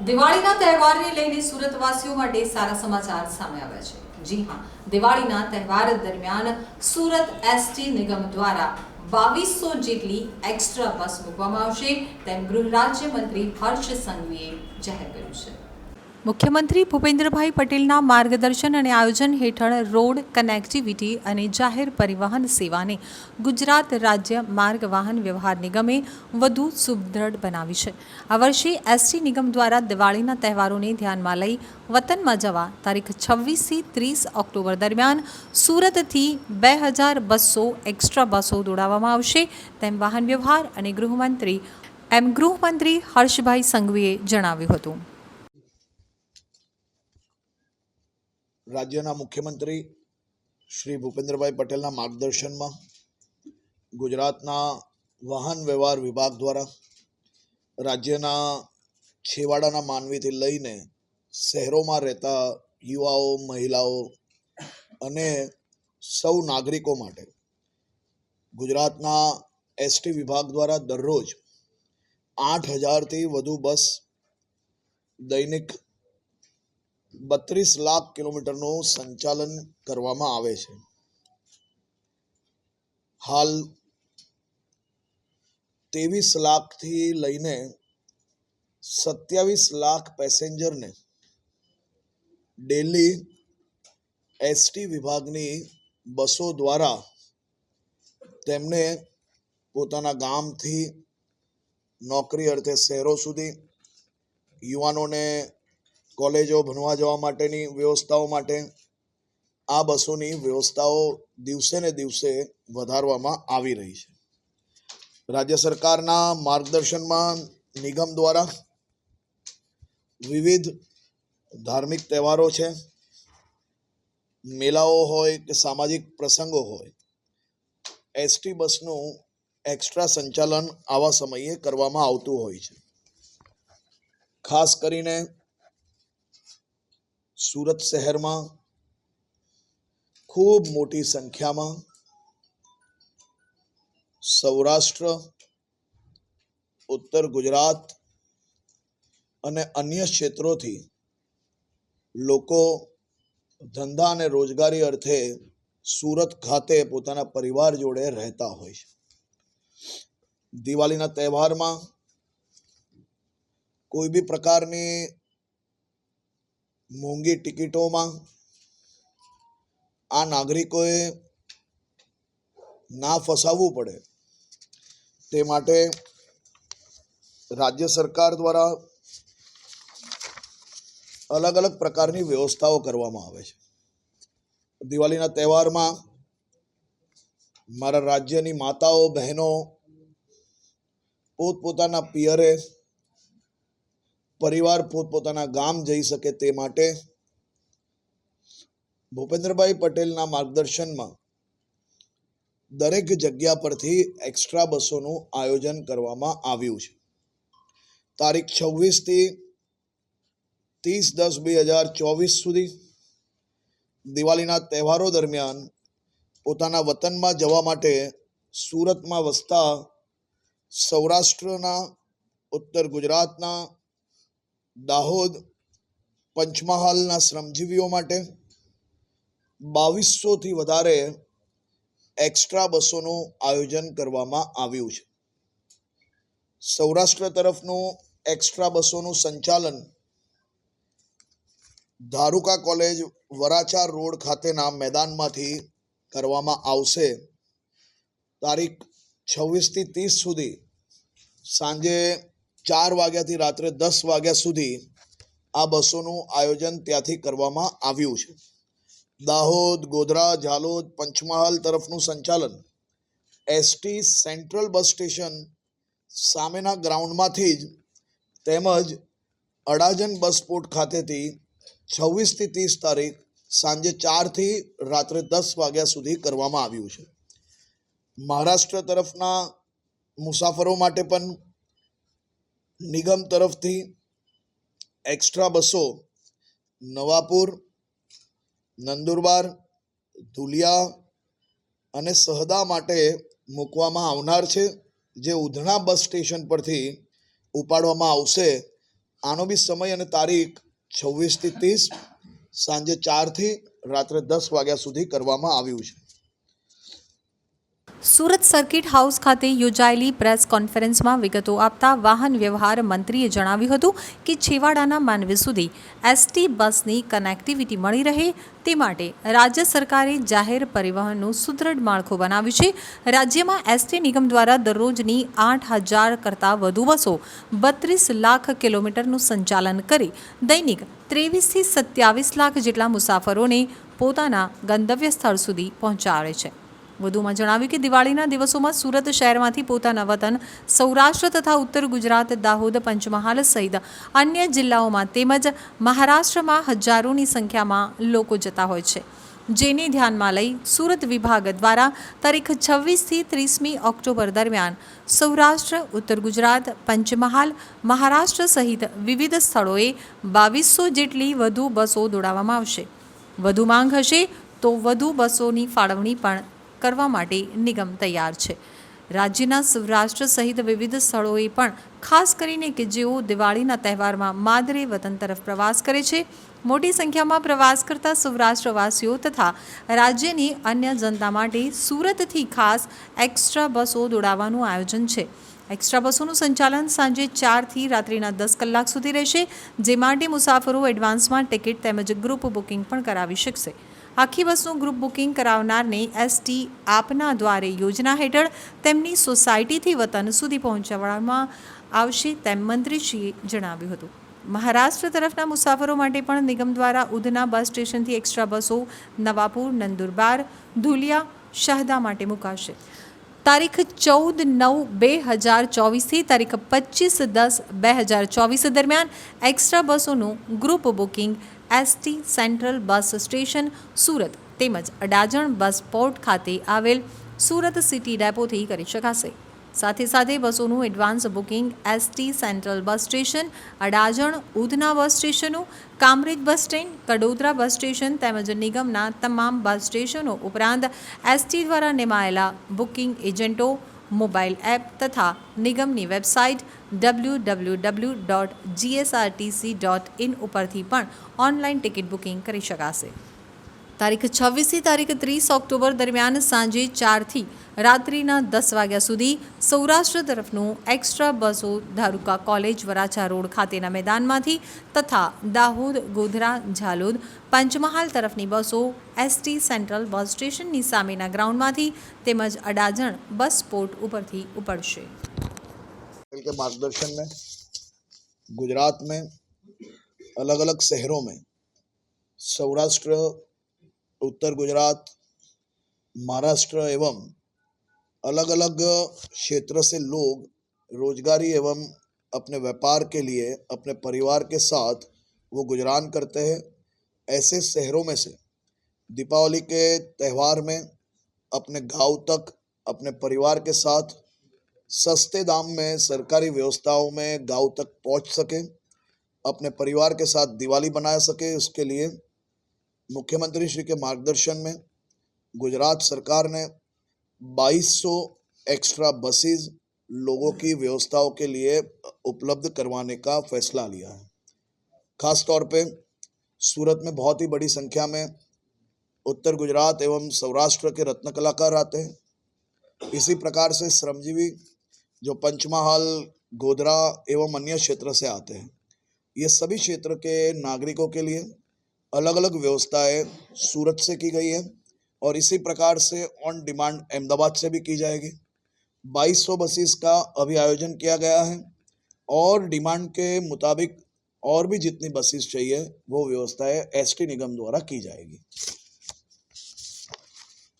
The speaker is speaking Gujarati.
દિવાળીના તહેવારને લઈને સુરતવાસીઓ માટે સારા સમાચાર સામે આવ્યા છે. જી હા, દિવાળીના તહેવાર દરમિયાન સુરત એસટી નિગમ દ્વારા બાવીસો જેટલી એક્સ્ટ્રા બસ મૂકવામાં આવશે તેમ ગૃહ રાજ્યમંત્રી હર્ષ સંઘવીએ જાહેર કર્યું છે. મુખ્યમંત્રી ભૂપેન્દ્રભાઈ પટેલના માર્ગદર્શન અને આયોજન હેઠળ રોડ કનેક્ટિવિટી અને જાહેર પરિવહન સેવાને ગુજરાત રાજ્ય માર્ગ વાહન વ્યવહાર નિગમે વધુ સુદૃઢ બનાવી છે. આ વર્ષે એસટી નિગમ દ્વારા દિવાળીના તહેવારોને ધ્યાનમાં લઈ વતનમાં જવા તારીખ છવ્વીસથી ત્રીસ ઓક્ટોબર દરમિયાન સુરતથી બે હજાર બસો એક્સ્ટ્રા બસો દોડાવવામાં આવશે. તેમ વાહન વ્યવહાર અને ગૃહમંત્રી એમ ગૃહમંત્રી હર્ષભાઈ સંઘવીએ જણાવ્યું હતું. રાજ્યના મુખ્યમંત્રી શ્રી ભૂપેન્દ્રભાઈ પટેલના માર્ગદર્શનમાં ગુજરાતના વાહન વ્યવહાર વિભાગ દ્વારા રાજ્યના છેવાડાના માનવીથી લઈને શહેરોમાં રહેતા યુવાઓ, મહિલાઓ અને સૌ નાગરિકો માટે ગુજરાતના એસટી વિભાગ દ્વારા દરરોજ આઠ હજારથી વધુ બસ દૈનિક બત્રીસ લાખ કિલોમીટરનું સંચાલન કરવામાં આવે છે. હાલ ત્રેવીસ લાખથી લઈને સત્યાવીસ લાખ પેસેન્જરને ડેલી એસટી વિભાગની બસો દ્વારા તેમને પોતાના ગામથી નોકરી અર્થે શહેરો સુધી યુવાનોને કોલેજો, ભણવા જવા માટેની વ્યવસ્થાઓ માટે આ બસોની વ્યવસ્થાઓ દિવસે ને દિવસે વધારવામાં આવી રહી છે. રાજ્ય સરકારના માર્ગદર્શનમાં નિગમ દ્વારા વિવિધ ધાર્મિક તહેવારો છે. મેળાઓ હોય કે સામાજિક પ્રસંગો હોય, એસટી બસનું એક્સ્ટ્રા સંચાલન આવા સમયે કરવામાં આવતું હોય છે. ખાસ કરીને સુરત શહેરમાં ખૂબ મોટી સંખ્યામાં સૌરાષ્ટ્ર, ઉત્તર ગુજરાત અને અન્ય ક્ષેત્રોથી લોકો ધંધા અને રોજગારી અર્થે સુરત ખાતે પોતાના પરિવાર જોડે રહેતા હોય છે. દિવાળીના તહેવારમાં કોઈ બી પ્રકારની મોંઘી ટિકિટોમાં આ નાગરિકોએ ના ફસાવવું પડે. તે માટે રાજ્ય સરકાર દ્વારા અલગ અલગ પ્રકારની વ્યવસ્થાઓ કરવામાં આવે છે. દિવાળીના તહેવારમાં મારા રાજ્યની માતાઓ, બહેનો પોતપોતાના પિયરે પરિવાર પોતપોતાના ગામ જઈ શકે તે માટે ભૂપેન્દ્રભાઈ પટેલના માર્ગદર્શનમાં દરેક જગ્યા પરથી એક્સ્ટ્રા બસોનું આયોજન કરવામાં આવ્યું છે. તારીખ છવ્વીસથી ત્રીસ દસ બે હજાર ચોવીસ સુધી દિવાળીના તહેવારો દરમિયાન પોતાના વતનમાં જવા માટે સુરતમાં વસતા સૌરાષ્ટ્રના, ઉત્તર ગુજરાતના દાહોદ પંચમહાલના શ્રમજીવીઓ માટે બાવીસોથી વધારે એક્સ્ટ્રા બસોનું આયોજન કરવામાં આવ્યું છે. સૌરાષ્ટ્ર તરફનું એક્સ્ટ્રા બસોનું સંચાલન ધારુકા કોલેજ વરાછા રોડ ખાતેના મેદાનમાંથી કરવામાં આવશે. તારીખ છવ્વીસથી ત્રીસ સુધી સાંજે ચાર વાગ્યાથી રાત્રે દસ વાગ્યા સુધી આ બસોનું આયોજન ત્યાંથી કરવામાં આવ્યું છે. દાહોદ, ગોધરા, ઝાલોદ, પંચમહાલ તરફનું સંચાલન એસટી સેન્ટ્રલ બસ સ્ટેશન સામેના ગ્રાઉન્ડમાંથી જ તેમજ અડાજન બસ પોર્ટ ખાતેથી છવ્વીસથી ત્રીસ તારીખ સાંજે ચારથી રાત્રે દસ વાગ્યા સુધી કરવામાં આવ્યું છે. મહારાષ્ટ્ર તરફના મુસાફરો માટે પણ નિગમ તરફથી એક્સ્ટ્રા બસો, નવાપુર, નંદુરબાર, ધુલિયા અને સહદા માટે મૂકવામાં આવનાર છે, જે ઉધણા બસ સ્ટેશન પરથી ઉપાડવામાં આવશે. આનો બી સમય અને તારીખ છવ્વીસથી ત્રીસ, સાંજે ચારથી રાત્રે દસ વાગ્યા સુધી કરવામાં આવ્યું છે. સુરત સર્કિટ હાઉસ ખાતે યોજાયેલી પ્રેસ કોન્ફરન્સમાં વિગતો આપતા વાહન વ્યવહાર મંત્રીએ જણાવ્યું હતું કે છેવાડાના માનવી સુધી એસટી બસની કનેક્ટિવિટી મળી રહે તે માટે રાજ્ય સરકારે જાહેર પરિવહનનું સુદૃઢ માળખું બનાવ્યું છે. રાજ્યમાં એસટી નિગમ દ્વારા દરરોજની આઠ હજાર કરતાં વધુ બસો બત્રીસ લાખ કિલોમીટરનું સંચાલન કરી દૈનિક ત્રેવીસથી સત્યાવીસ લાખ જેટલા મુસાફરોને પોતાના ગંતવ્ય સ્થળ સુધી પહોંચાડે છે. વધુમાં જણાવ્યું કે દિવાળીના દિવસોમાં સુરત શહેરમાંથી પોતાના વતન સૌરાષ્ટ્ર તથા ઉત્તર ગુજરાત દાહોદ પંચમહાલ સહિત અન્ય જિલ્લાઓમાં તેમજ મહારાષ્ટ્રમાં હજારોની સંખ્યામાં લોકો જતા હોય છે. જેને ધ્યાનમાં લઈ સુરત વિભાગ દ્વારા તારીખ છવ્વીસથી ત્રીસમી ઓક્ટોબર દરમિયાન સૌરાષ્ટ્ર, ઉત્તર ગુજરાત, પંચમહાલ, મહારાષ્ટ્ર સહિત વિવિધ સ્થળોએ બાવીસો જેટલી વધુ બસો દોડાવવામાં આવશે. વધુ માંગ હશે તો વધુ બસોની ફાળવણી પણ કરવા માટે નિગમ તૈયાર છે. રાજ્યના સૌરાષ્ટ્ર સહિત વિવિધ સ્થળોએ પણ ખાસ કરીને કે જેઓ દિવાળીના તહેવારમાં માદરે વતન તરફ પ્રવાસ કરે છે, મોટી સંખ્યામાં પ્રવાસ કરતા સૌરાષ્ટ્રવાસીઓ તથા રાજ્યની અન્ય જનતા માટે સુરતથી ખાસ એક્સ્ટ્રા બસો દોડાવવાનું આયોજન છે. એક્સ્ટ્રા બસોનું સંચાલન સાંજે ચારથી રાત્રિના દસ કલાક સુધી રહેશે, જે માટે મુસાફરો એડવાન્સમાં ટિકિટ તેમજ ગ્રુપ બુકિંગ પણ કરાવી શકશે. આખી બસનું ગ્રુપ બુકિંગ કરાવનારને એસટી આપના દ્વારે યોજના હેઠળ તેમની સોસાયટીથી વતન સુધી પહોંચાડવામાં આવશે તેમ મંત્રીશ્રીએ જણાવ્યું હતું. મહારાષ્ટ્ર તરફના મુસાફરો માટે પણ નિગમ દ્વારા ઉધના બસ સ્ટેશનથી એક્સ્ટ્રા બસો નવાપુર, નંદુરબાર, ધુલિયા શહદા માટે મુકાશે. તારીખ ચૌદ નવ બે હજાર ચોવીસથી તારીખ પચીસ દસ બે હજાર ચોવીસ દરમિયાન extra બસોનું group booking ST central bus station Surat તેમજ અડાજણ બસ પોર્ટ ખાતે આવેલ સુરત સિટી ડેપોથી કરી શકાશે. સાથે સાથે બસોનું advance booking ST central bus station, Adajan Udhna bus સ્ટેશનો, Kamrej bus stand, Kadodara bus station તેમજ નિગમના તમામ બસ સ્ટેશનો ઉપરાંત એસટી દ્વારા નિમાયેલા બુકિંગ એજન્ટો, મોબાઈલ એપ તથા નિગમની website W W W dot GSRTC dot in ઉપરથી પણ ઓનલાઈન ટિકિટ બુકિંગ કરી શકાશે. તારીખ છવ્વીસથી તારીખ ત્રીસ ઓક્ટોબર દરમિયાન સાંજે ચારથી રાત્રિના દસ વાગ્યા સુધી સૌરાષ્ટ્ર તરફનું એક્સ્ટ્રા બસો ધારુકા કોલેજ વરાછા રોડ ખાતેના મેદાનમાંથી તથા દાહોદ, ગોધરા, ઝાલોદ, પંચમહાલ તરફની બસો એસટી સેન્ટ્રલ બસ સ્ટેશનની સામેના ગ્રાઉન્ડમાંથી તેમજ અડાજણ બસ પોર્ટ ઉપરથી ઉપડશે. के मार्गदर्शन में, गुजरात में अलग अलग शहरों में, सौराष्ट्र, उत्तर गुजरात, महाराष्ट्र एवं अलग अलग क्षेत्र से लोग रोजगारी एवं अपने व्यापार के लिए, अपने परिवार के साथ वो गुजरान करते हैं। ऐसे शहरों में से दीपावली के त्यौहार में अपने गाँव तक, अपने परिवार के साथ सस्ते दाम में, सरकारी व्यवस्थाओं में गाँव तक पहुँच सके, अपने परिवार के साथ दिवाली बना सके, उसके लिए मुख्यमंत्री श्री के मार्गदर्शन में गुजरात सरकार ने 2200 एक्स्ट्रा बसेस लोगों की व्यवस्थाओं के लिए उपलब्ध करवाने का फैसला लिया है। खास तौर पे सूरत में बहुत ही बड़ी संख्या में उत्तर गुजरात एवं सौराष्ट्र के रत्न कलाकार आते हैं। इसी प्रकार से श्रमजीवी जो पंचमहाल, गोधरा एवं अन्य क्षेत्र से आते हैं। ये सभी क्षेत्र के नागरिकों के लिए अलग अलग व्यवस्थाएँ सूरत से की गई है और इसी प्रकार से ऑन डिमांड अहमदाबाद से भी की जाएगी। 2200 बसेस का अभी आयोजन किया गया है और डिमांड के मुताबिक और भी जितनी बसेस चाहिए, वो व्यवस्थाएँ एसटी निगम द्वारा की जाएगी।